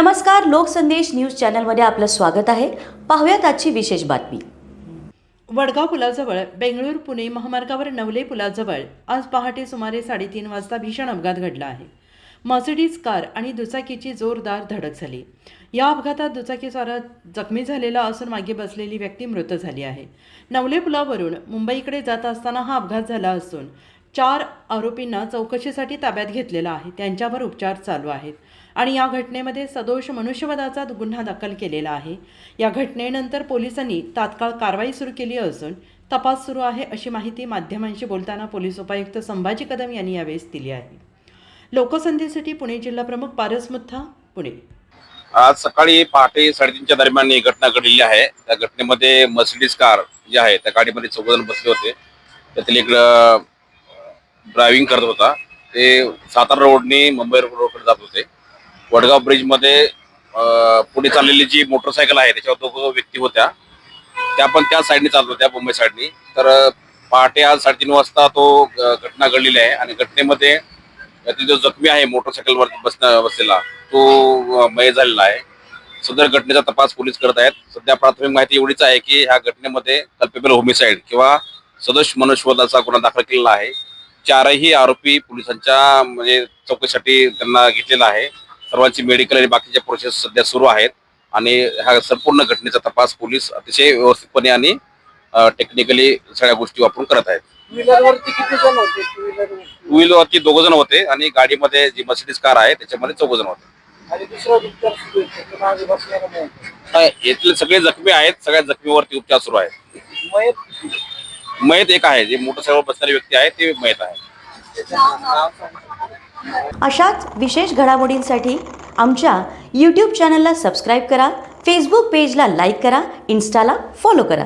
नमस्कार लोकसंदेश न्यूज चॅनलमध्ये आपलं स्वागत आहे. पाहूयात आजची विशेष बातमी. वडगाव पुलाजवळ बेंगळूर पुणे महामार्गावर नवले पुलाजवळ आज पहाटे सुमारे साडेतीन वाजता भीषण अपघात घडला आहे. मर्सिडीज कार आणि दुचाकीची जोरदार धडक झाली. या अपघातात दुचाकीस्वारा जखमी झालेला असून मागे बसलेली व्यक्ती मृत झाली आहे. नवले पुलावरून मुंबईकडे जात असताना हा अपघात झाला असून चार आरोपींना चौकशीसाठी ताब्यात घेतलेला आहे. त्यांच्यावर उपचार चालू आहेत. आणि या घटनेमध्ये सदोष मनुष्यवधाचा गुन्हा दाखल केलेला आहे. या घटनेनंतर पोलिसांनी तात्काळ कारवाई सुरू केली असून तपास सुरू आहे अशी माहिती माध्यमांशी बोलताना पोलीस उपायुक्त संभाजी कदम यांनी यावेळेस दिली आहे. लोकसंधीसाठी पुणे जिल्हा प्रमुख पारस मुथा पुणे. आज सकाळी पहाटे साडेतीनच्या दरम्यान ही घटना घडलेली आहे. त्या घटनेमध्ये मर्सिडीज कार जी आहे त्या गाडीमध्ये चौघजण बसले होते. त्यातील इकडं ड्रायव्हिंग करत होता. ते सातारा रोडने मुंबई रोडकडे जात होते. वडगाव ब्रिजमध्ये पुढे चाललेली जी मोटरसायकल आहे त्याच्यावर दोघं व्यक्ती होत्या. त्या पण त्या साईडने चालत होत्या मुंबई साईडनी. तर पहाटे आज साडेतीन वाजता तो घटना घडलेली आहे आणि घटनेमध्ये त्यातील जो जखमी आहे मोटरसायकलवर बसण्या बसलेला तो मय झालेला आहे. सदर घटनेचा तपास पोलीस करत आहेत. सध्या प्राथमिक माहिती एवढीच आहे की ह्या घटनेमध्ये कल्पेबल होमिसाईड किंवा सदोष मनुष्यवधाचा गुन्हा दाखल केलेला आहे. चारही आरोपी पोलिसांच्या म्हणजे चौकशीसाठी त्यांना घेतलेला आहे. सर्वांची मेडिकल आणि बाकीच्या प्रोसेस सध्या सुरू आहेत. आणि ह्या संपूर्ण घटनेचा तपास पोलीस अतिशय व्यवस्थितपणे आणि टेक्निकली सगळ्या गोष्टी वापरून करत आहेत. टू व्हीलर टू व्हीलरवरती दोघ जण होते आणि गाडीमध्ये जी मर्सिडीज कार आहे त्याच्यामध्ये चौघ जण होते. हा, यातले सगळे जखमी आहेत सगळ्या जखमीवरती उपचार सुरू आहेत. मयत एक आहे जे मोटरसायकल बसणारी व्यक्ती आहे ते मयत आहे. अशाच विशेष घडामोडींसाठी आमच्या यूट्यूब चॅनलला सबस्क्राईब करा फेसबुक पेजला लाईक करा इन्स्टाला फॉलो करा.